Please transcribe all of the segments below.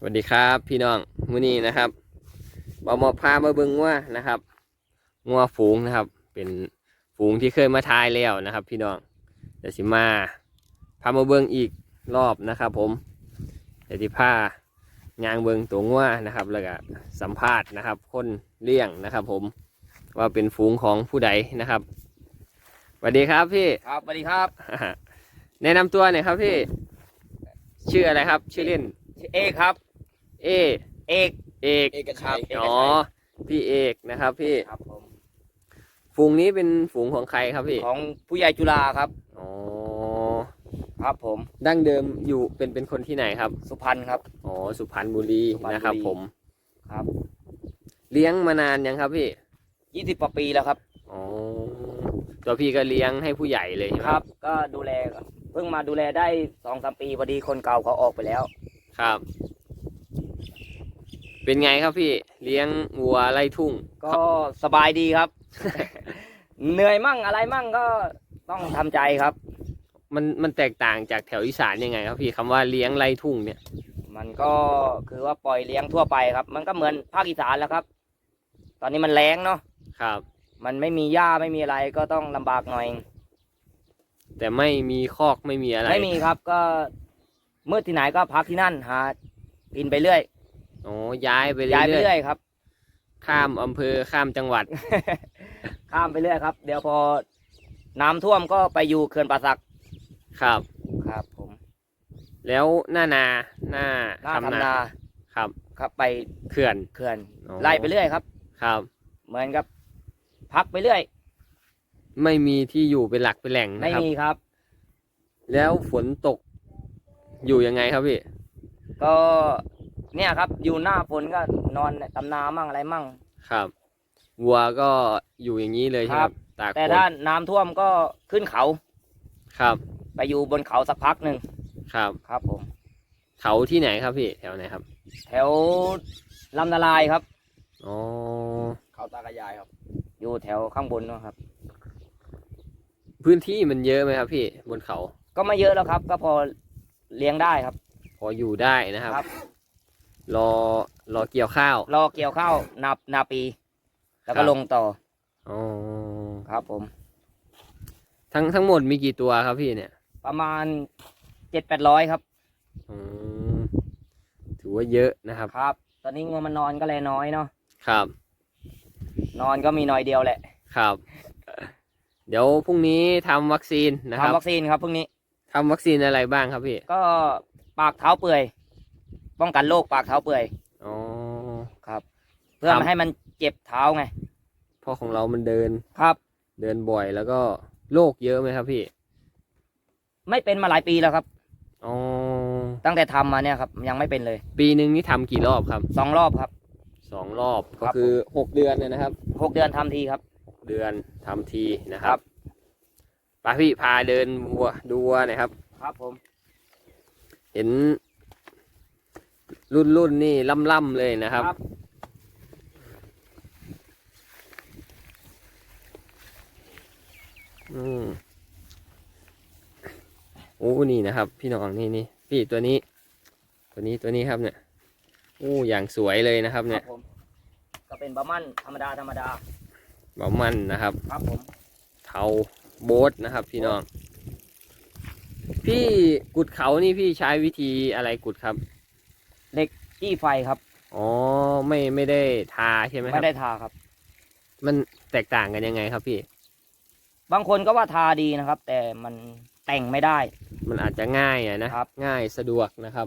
สวัสดีครับ พี่น้องมื้อนี้นะครับบอมาพามาเบิ่งว่านะครับงัวฝูงนะครับ เป็นฝูงที่เคยมาทายแล้วนะครับ พี่น้องเดี๋ยวสิมาพามาเบิ่งอีกรอบนะครับ ผมเดี๋ยวที่พายางเบิ่งตัวงัวนะครับ แล้วก็สัมภาษณ์นะครับ คนเลี้ยงนะครับ ผมว่าเป็นฝูงของผู้ใดนะครับสวัสดีครับพี่ครับสวัสดีครับ แนะนำตัวหน่อยครับพี่ ชื่ออะไรครับ ชื่อเล่นชื่อเอกครับ เอ เอกเอกเอกชัย อ๋อ พี่เอกนะครับ พี่ ครับผมฝูงนี้เป็นฝูงของใครครับพี่ ของผู้ใหญ่จุฬาครับ อ๋อ ครับผมดั้งเดิมอยู่เป็นเป็นคนที่ไหนครับ สุพรรณครับ อ๋อ สุพรรณบุรีสุพรรณบุรี นะครับ ผม ครับเลี้ยงมานานยังครับพี่ ยี่สิบกว่าปีแล้วครับ อ๋อ ตัวพี่ก็เลี้ยงให้ผู้ใหญ่เลยใช่ไหมครับ ก็ดูแลครับเพิ่งมาดูแลได้สองสามปีพอดีคนเก่าเขาออกไปแล้ว ครับ เป็นไงครับพี่เลี้ยงวัวไล่ทุ่ง ก็สบายดีครับ เหนื่อยมั่งอะไรมั่งก็ต้องทำใจครับ มันมันแตกต่างจากแถวอีสานยังไง ครับพี่คำว่าเลี้ยงไล่ทุ่งเนี่ย มันก็คือว่าปล่อยเลี้ยงทั่วไปครับ มันก็เหมือนภาคอีสานแล้วครับ ตอนนี้มันแรงเนาะครับ มันไม่มีหญ้าไม่มีอะไรก็ต้องลำบากหน่อย แต่ไม่มีคอกไม่มีอะไรไม่มีครับก็มืดที่ไหนก็พักที่นั่นหากินไปเรื่อย อ๋อย้ายไปเรื่ย้ายไปอยเรื่อยครับ ๆข้ามอำเภอข้ามจังหวัด ข้ามไปเรื่อยครับ เดี๋ยวพอน้ำท่วมก็ไปอยู่เขื่อนป่าสักครับ ครับ ผมแล้วหน้านาหน้าหน้าทำทำนาครับครับไปเขื่อน เขื่อนอ๋อ ไล่ไปเรื่อยครับ ครับ เหมือนกับ พักไปเรื่อย ไม่มีที่อยู่เป็นหลักเป็นแหล่งไม่นะครับ มีครับ แล้วฝนตก อยู่ยังไงครับพี่ก็ เนี่ยครับ อยู่หน้าฝนก็นอนตำนามั่งอะไรมั่ง ครับ วัวก็อยู่อย่างนี้เลยใช่ไหมคครัรับบตากแต่ฝนถ้าน้ำท่วมก็ขึ้นเขา ครับ ไปอยู่บนเขาสักพักหนึ่งครับ ครับผม เขาที่ไหนครับพี่แถวไหนครับ แถวลำนาลายครับ อ๋อ เขาตากระยายครับ อยู่แถวข้างบนเนอะครับ พื้นที่มันเยอะไหมครับพี่บนเขา ก็ไม่เยอะแล้วครับ ก็พอเลี้ยงได้ครับ พออยู่ได้นะครับ ครับ รอรอเกี่ยวข้าว รอเกี่ยวข้าวนานาปี แล้วครัก็บ ลงต่ออ๋อครับผม ทั้งทั้งหมดมีกี่ตัวครับพี่เนี่ยประมาณเจ็ดแปดร้อยครับ อืมถือว่าเยอะนะครับ ครับ ตอนนี้งัวมันนอนก็เลยน้อยเนาะครับ นอนก็มีน้อยเดียวแหละครับ เดี๋ยวพรุ่งนี้ทำวัคซีนนะครับทำวัคซีนครับพรุ่งนี้ ทำวัคซีนอะไรบ้างครับพี่ ก็ปากเท้าเปื่อย ป้องกันโรคปากเท้าเปื่อยอ๋อ ครับ เพื่อครับ ไม่ให้มันเจ็บเท้าไง เพราะของเรามันเดินครับ เดินบ่อยแล้วก็โรคเยอะไหมครับพี่ไม่เป็นมาหลายปีแล้วครับ อ๋อตั้งแต่ทำมาเนี่ยครับ ยังไม่เป็นเลยปีหนึ่งนี่ทำกี่รอบครับสองรอบครับ สองรอบครัก็บคือหกเดือนเนี่ยนะครับ หกเดือนทำทีครับ เดือนทำทีนะคครัรับบไปพี่พาเดินวัวดูวัวหน่อยครับ ครับผม เห็น รุ่นรุ่นนี่ล่ำล่ำๆเลยนะครับ อืมโอ้นี่นะครับ พี่น้องนี่นี่พี่ตัวนี้ ตัวนี้ตัวนี้ครับเนี่ยโอ้อย่างสวยเลยนะครับคเนี่รัยบผมก็เป็นบะมั่นธรรมดาธรรมดาบามันนะครับ ครับผมเทาโบ๊ทนะครับ พี่น้อง พี่กุดเขานี่พี่ใช้วิธีอะไรกุดครับ จี้ไฟครับอ๋อไม่ไม่ได้ทาใช่ไหมคไม่รับได้ทาครับ มันแตกต่างกันยังไงครับพี่ บางคนก็ว่าทาดีนะครับ แต่มันแต่งไม่ได้ มันอาจจะง่ายอะนะครับ ง่ายสะดวกนะครับ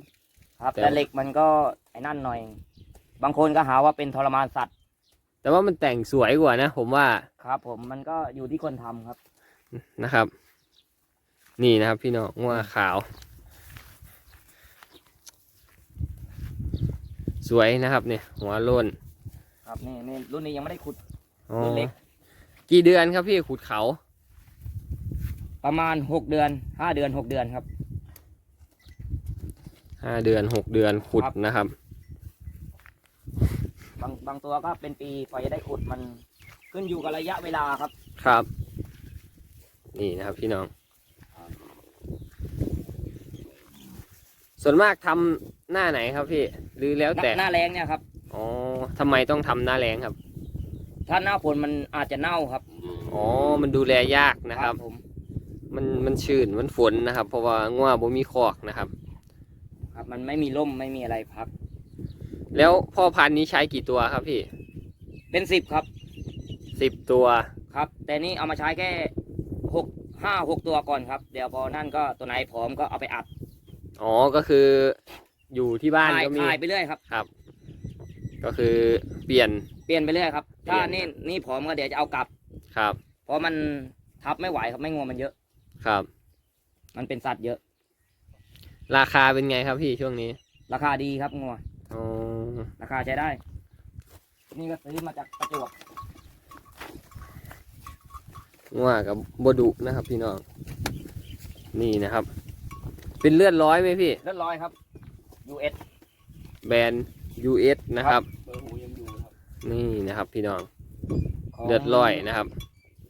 ครับแต่แต่เหล็กมันก็ไอ้นั่นหน่อย บางคนก็หาว่าเป็นทรมานสัตว์ แต่ว่ามันแต่งสวยกว่านะผมว่าครับ ผมมันก็อยู่ที่คนทำครับนะครับ นี่นะครับ พี่น้องงัวขาว สวยนะครับเนี่ยหัวโล้นครับนี่นี่รุ่นนี้ยังไม่ได้ขุด อ๋อรุ่นเล็ก กี่เดือนครับพี่ขุดเขา ประมาณหกเดือนห้าเดือนหกเดือนครับ ห้าเดือนหกเดือนขุดครับ นะครับ บางบางตัวก็เป็นปีกว่าจะได้ขุดมันขึ้นอยู่กับระยะเวลาครับ ครับ นี่นะครับพี่น้อง ส่วนมากทำ หน้าไหนครับพี่ หรือแล้วหน้าแต่ หน้าแรงเนี่ยครับ อ๋อทำไมต้องทำหน้าแรงครับ ถ้าหน้าฝนมันอาจจะเน่าครับอ๋อ มันดูแลยากนะครับ ผม มันมันชื้นมันฝนนะครับ เพราะว่าง่วบ่มีคอกนะครับ ครับ มันไม่มีร่มไม่มีอะไรพัก แล้วพ่อพันธุ์นี้ใช้กี่ตัวครับพี่เป็นสิบครับ สิบตัว ครับ แต่นี่เอามาใช้แค่หกห้าหกตัวก่อนครับ เดี๋ยวพอนั่นก็ตัวไหนพร้อมก็เอาไปอัด อ๋อก็คือ อยู่ที่บ้านขายก็มีขายไปเรื่อยครับ ครับ ก็คือเปลี่ยน เปลี่ยนไปเรื่อยครับเปลี่ถ้ายน นี่นี่พร้อมก็เดี๋ยวจะเอากลับ ครับ เพราะมันทับไม่ไหวครับไม่งัวมันเยอะ ครับ มันเป็นสัตว์เยอะ ราคาเป็นไงครับพี่ช่วงนี้ราคาดีครับงัวอ๋อราคาใช้ได้ นี่ก็ซื้อมาจากประจวบง่วกับบดุนะครับพี่น้องนี่นะครับ เป็นเลือดร้อยไหมพี่ เลือดร้อยครับ US แบรนด์ US นะครับเบอร์หูยังอยู่ครับนี่นะครับ พี่น้องของเลือดร้อยนะครับ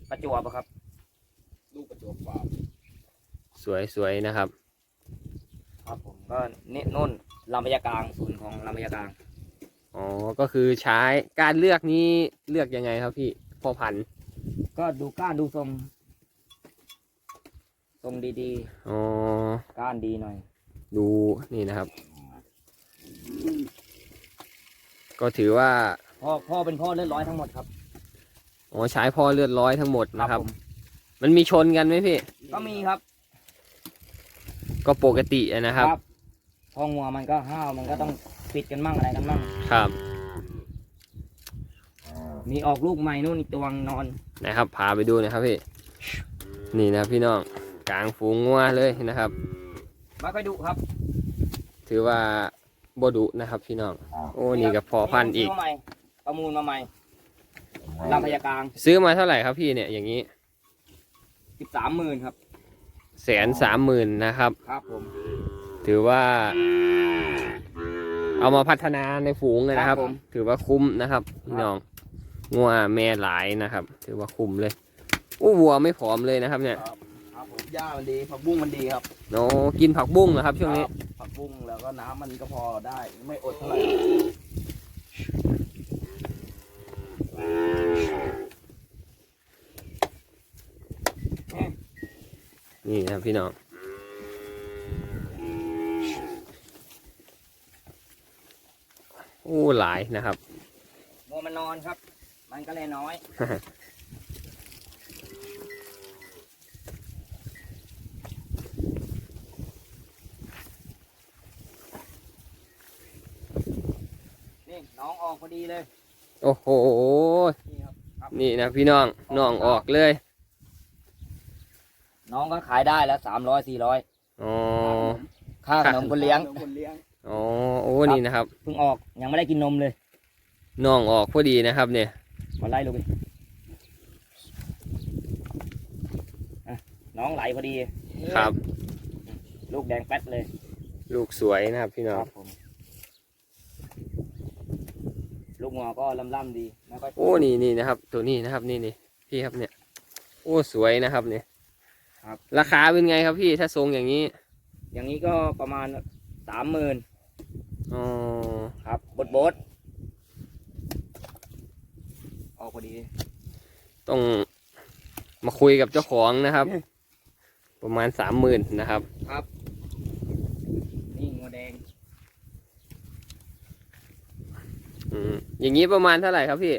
ประจวบอะครับ ลูกประจวบฟาร์มสวยๆนะครับ ครับผมก็นี่นุ่นลำพญากลางศูนย์ของลำพญากลางอ๋อก็คือใช้การเลือกนี้เลือกยังไงครับพี่พ่อพันธุ์ก็ดูก้านดูทรงทรงดีอ๋อๆก้านดีหน่อย ดูนี่นะครับ ก็ถือว่า พ่อพ่อเป็นพ่อเลือดร้อยทั้งหมดครับอ๋อใช้พ่อเลือดร้อยทั้งหมดนะครับ ผมมันมีชนกันไหมพี่ ก็มีครับก็ปกติอะนะครับพองัวมันก็ห้าวมันก็ต้องปิดกันมั่งอะไรกันมั่งครับ มีออกลูกใหม่นู่นอีกตัวนอน นะครับ พาไปดูนะครับพี่ นี่นะครับพี่น้อง กลางฝูงงัวเลยนะครับไม่ค่อยดุครับ ถือว่า บดุนะครับ พี่น้อง โอ้นี่กับพอพันธุ์อีก ซื้มาใหม่ประมูลมาใหม่ลำพญากลางซื้อมาเท่าไหร่ครับพี่เนี่ยอย่างนี้สิบสามหมื่นครับ แสนสามหมื่นนะครับ ครับผมถือว่า เอามาพัฒนาในฝูงเลยนะครับครับ ผมถือว่าคุ้มนะครับพี่น้องงัวแม่หลายนะครับ ถือว่าคุ้มเลยอู้วัวไม่ผอมเลยนะครับ เนี่ยครับผมหญ้ามันดีผักบุ้งมันดีครับโน้กินผักบุ้งเหรอครับช่วงนี้ ครับผั กบุ้งแล้วก็น้ำมันก็พอได้ ไม่อดเท่าไหร่นี่นะครับพี่น้องโอ้หลายนะครับงัวมันนอนครับ มันก็เลยน้อย นี่น้องออกพอ ดีเลย โอ้โห นี่ครับครับ นี่นะพี่น้องน้องออกเลย น้องก็ขายได้แล้วสามร้อยสี่ร้อยอ๋อ ค่าขนมคนเลี้ยงคนเลี้ยงอ๋อ โอ้นี่นะครับเพิ่งออกยังไม่ได้กินนมเลยน้องออกพอดีนะครับเนี่ย มาไล่ลูกดิอะน้องไหลพอดี ครับ ลูกแดงแป๊ดเลย ลูกสวยนะครับพี่น้องผม ลูกงอก็ล่ำๆดีไม่ค่อยโอ้นี่นี่นะครับ ตัวนี้นะครับ นี่นี่พี่ครับเนี่ย โอ้สวยนะครับเนี่ยครับ ราคาเป็นไงครับพี่ถ้าทรงอย่างนี้อย่างนี้ก็ประมาณสามหมื่นอ๋อครับบดบดออกพอดี ต้องมาคุยกับเจ้าของนะครับ ประมาณสามหมื่นนะครับ ครับ นี่งัวแดง อืม อย่างนี้ประมาณเท่าไหร่ครับพี่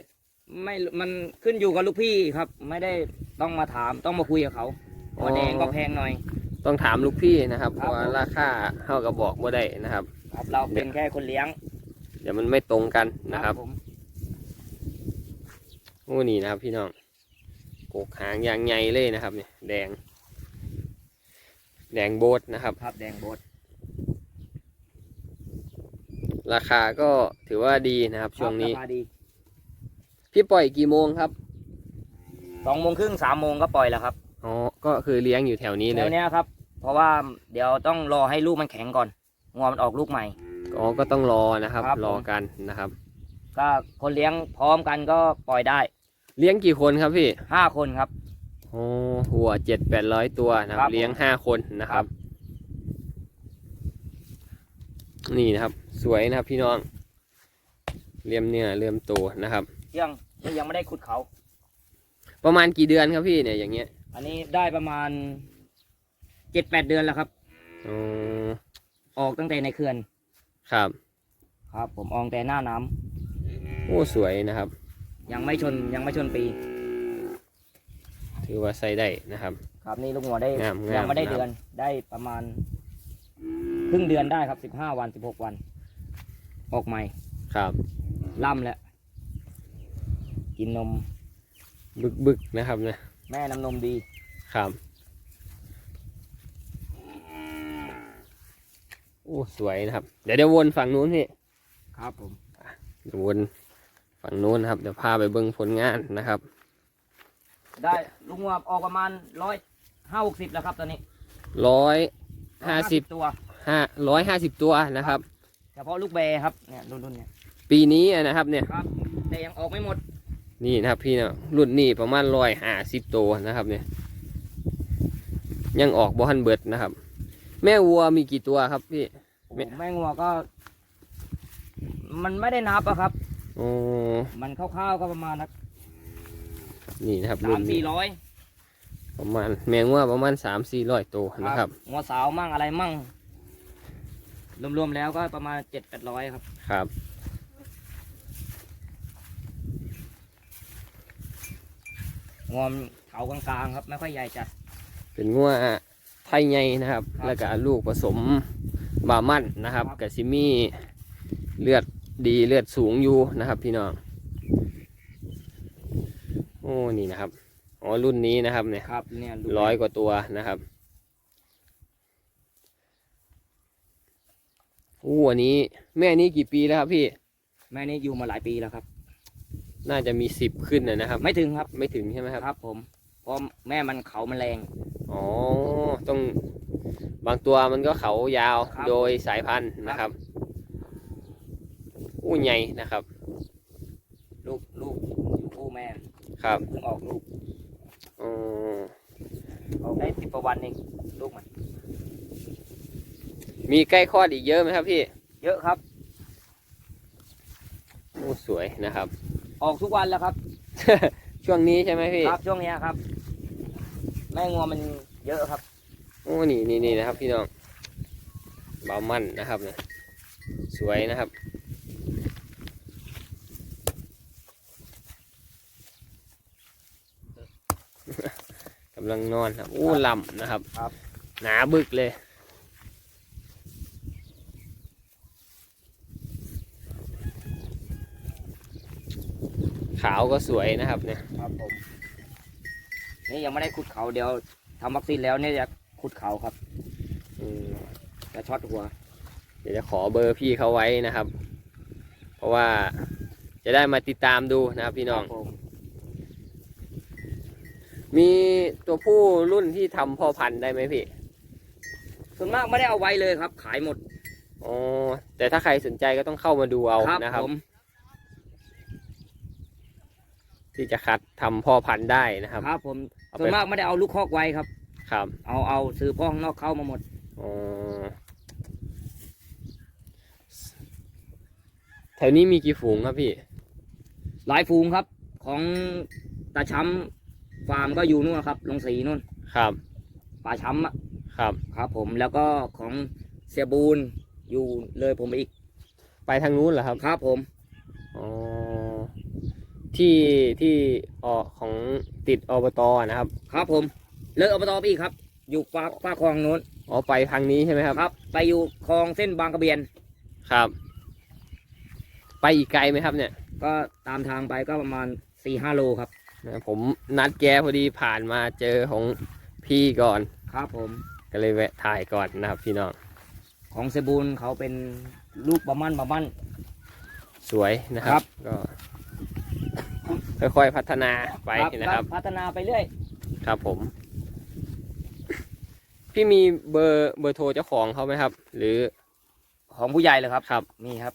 ไม่มันขึ้นอยู่กับลูกพี่ครับ ไม่ได้ต้องมาถามต้องมาคุยกับเขางัวแดงก็แพงหน่อย ต้องถามลูกพี่นะครับเพครับ ราะว่าผมราคาเท่ากับบอกบ่ได้นะครับ ครับ เราเป็นแค่คนเลี้ยงเดี๋ยวมันไม่ตรงกันนะครับผมโอ้นี่นะครับ พี่น้องกกหางอย่างใหญ่เลยนะครับ เนี่ย แดง แดงโบดนะครับ ครับแดงบด ราคาก็ถือว่าดีนะครับ ช่วงนี้ ราคาดีพี่ปล่อยกี่โมงครับสองโมงครึ่งสามโมงก็ปล่อยแล้วครับอ๋อก็คือเลี้ยงอยู่แถวนี้เลแถยวเนี้ยครับ เพราะว่าเดี๋ยวต้องรอให้ลูกมันแข็งก่อนงวมันออกลูกใหม่ อ๋อก็ต้องรอนะครับ ครับผม รอกันนะครับ ก็คนเลี้ยงพร้อมกันก็ปล่อยได้เลี้ยงกี่คนครับพี่ห้าคนครับ โอ้หัวเจ็ดแปดร้อยตัวนะคครัรับบเลี้ยงห้าคนนะครับ นี่นะครับ สวยนะครับพี่น้องเลี่ยมเนื้อเลี่ยมตัวนะครับ ยังยังไม่ได้ขุดเขา ประมาณกี่เดือนครับพี่เนี่ยอย่างเงี้ย อันนี้ได้ประมาณเจ็ดแปดเดือนแล้วครับอ๋อออกตั้งแต่ในเขื่อนครับ ครับ ผมออกแต่หน้าน้ำโอ้สวยนะครับ ยังไม่ชนยังไม่ชนปี ถือว่าใส่ได้นะครับ ครับนี่ลูกหัวได้งามงามยังไม่ได้งามเดือนได้ประมาณ ครึ่งเดือนได้ครับสิบห้าวันสิบหกวัน ออกใหม่ครับ ล่ำแล้ว กินนมบึกบึกๆนะครับเนี่ยแม่น้ำนมดี ครับโอ้สวยนะครับ เดี๋ยวเดี๋ยววนฝั่งนู้นพี่ครับผม เดี๋ยววนฝั่งนู้นนะครับ เดี๋ยวพาไปเบิ้งผลงานนะครับ ได้ลุงหัวออกประมาณร้อยห้าหกสิบแล้วครับตอนนี้ร้อยห้าสิบตัว ห้าร้อยห้าสิบตัวนะครับ เฉพาะลูกแบร์ครับเนี่ยรุ่นรุ่นเนี่ยปีนี้อะนะครับเนี่ยครับแต่ยังออกไม่หมดนี่นะครับพี่นะรุ่นนี้ประมาณร้อยห้าสิบตัวนะครับเนี่ยยังออกบ่ฮันเบิดนะครับ แม่วัวมีกี่ตัวครับพี่โอ้โหแม่งัวก็ มันไม่ได้นับอะครับโอ้มันคร่าวๆก็ประมาณนักนี่นะครับสารุ่มนสี่นี้ร้อยประมาณแมงว่าประมาณสามสี่ร้อยตัวนะครับงัวสาวมั่งอะไรมั่ง รวมๆแล้วก็ประมาณเจ็ดแปดร้อยครับครับงวมเขากลางๆครับไม่ค่อยใหญ่จัด เป็นงัวไทยใหญ่นะครับครับแล้วก็ลูกผสมบามั่นนะครับครับกับซิมีเลือดดีเลือดสูงอยู่นะครับ พี่น้อง โอ้นี่นะครับ อ๋อรุ่นนี้นะครับเนี่ยครับเนี่ยลูกร้อยกว่าตัวนะครับ โอ้อันนี้ แม่นี้กี่ปีแล้วครับพี่ แม่นี่อยู่มาหลายปีแล้วครับ น่าจะมีสิบขึ้นนะนะครับ ไม่ถึงครับ ไม่ถึงใช่ไหมครับครับ ผม เพราะแม่มันเขามันแรง อ๋อ ต้องบางตัวมันก็เขายาวครับ โดยสายพันธุ์นะครับอู้ใหญ่นะครับ ลูกลูกอยู่คู่แม่ครับเพิ่งออกลูก อ๋อออกได้สิบกว่าวันเองลูกมัน มีใกล้คลอดอีกเยอะไหมครับพี่ เยอะครับโอ้สวยนะครับ ออกทุกวันแล้วครับ ช่วงนี้ใช่ไหมพี่ครับช่วงเนี้ยครับ แม่งัวมันเยอะครับ โอ้นี่นี่นี่นะครับ พี่น้องเบามั่นนะครับเนี่ยสวยนะครับ กำลังนอนครับอู้ลำนะครับ ครับ หนาบึกเลย ขาวก็สวยนะครับเนี่ยครับผมนี่ยังไม่ได้ขุดเขาเดี๋ยวทำวัคซีนแล้วเนี่ยจะขุดเขาครับอืมจะช็อตหัว เดี๋ยวจะขอเบอร์พี่เขาไว้นะครับ เพราะว่าจะได้มาติดตามดูนะครับพี่น้อง ครับผมมีตัวผู้รุ่นที่ทำพ่อพันธุ์ได้ไหมพี่ ส่วนมากไม่ได้เอาไว้เลยครับ ขายหมดอ๋อ แต่ถ้าใครสนใจก็ต้องเข้ามาดูเอานะครับ ผม ที่จะคัดทำพ่อพันธุ์ได้นะครับครับผมเอาไปส่วนมากไม่ได้เอาลูกคอกไว้ครับ ครับเอาเอาซื้อพ่อข้างนอกเข้ามาหมด อ๋อแถวนี้มีกี่ฝูงครับพี่ หลายฟูงครับ ของตาช้ำฟาร์มก็อยู่นู่นครับ ลงสีนู่นครับ ป่าช้ำอะครับ ครับ ผมแล้วก็ของเสียบูนอยู่เลยผมไปอีกไปทางนู้นเหรอครับ ครับผม อ๋อ ที่ที่ออของติดอบตนะครับ ครับผม เลยอบตไปอีกครับ อยู่ฝ้าฝ้าคลองนู้นอ๋อไปทางนี้ใช่ไหมครับ ครับ ไปอยู่คลองเส้นบางกระเบียน ครับ ไปอีกไกลไหมครับเนี่ย ก็ตามทางไปก็ประมาณสี่ห้าโลครับนะผมนัดแกพอดีผ่านมาเจอของพี่ก่อน ครับผม ก็เลยแวะถ่ายก่อนนะครับพี่น้อง ของเซบูนเขาเป็นลูกประมันประมันสวยนะคครัรับบก็ ค่อยๆพัฒนาไปนะครับ พัฒนาไปเรื่อย ครับผม พี่มีเบอร์เบอร์โทรเจ้าของเขาไหมครับ หรือของผู้ใหญ่เลยครับครับนี่ครับ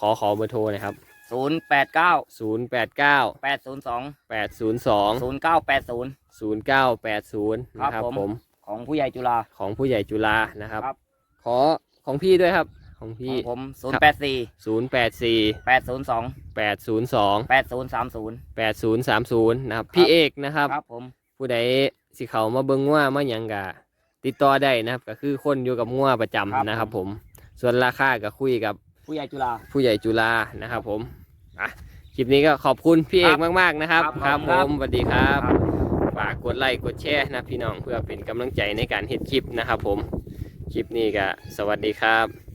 ขอขอเบอร์โทรหนะครับศูนย์แปดเก้าศูนย์แปดเก้าแปดศูนย์สองแปดศูนย์สองศูนย์เก้าแปดศูนย์ศูนย์เก้าแปดศูนย์ครับนะครับผมผม ของผู้ใหญ่จุฬาของผู้ใหญ่จุฬานะครับครับขอของพี่ด้วยครับ ของขอพี่งผมศูนย์แปดสี่ศูนย์แปดสี่แปดศูนย์สอง แปดศูนย์สองแปดศูนย์สามศูนย์แปดศูนย์สามศูนย์นะครับพี่เอกนะครับครับผมผู้ใดสิเขามาเบิ่งง่วมาหยังกะติดต่อได้นะครับ ก็คือคนอยู่กับง่วประจำนะครับ ผม ส่วนราคาก็คุยกับผู้ใหญ่จุฬา ผู้ใหญ่จุฬานะครับ ผมอะคลิปนี้ก็ขอบคุณพี่เอกมากๆนะครับครับผครับ มสวัสดีครับครับ ฝากกดไลค์กดแชร์นะพี่น้องเพื่อเป็นกำลังใจในการเฮ็ดคลิปนะครับ ผมคลิปนี้ก็สวัสดีครับ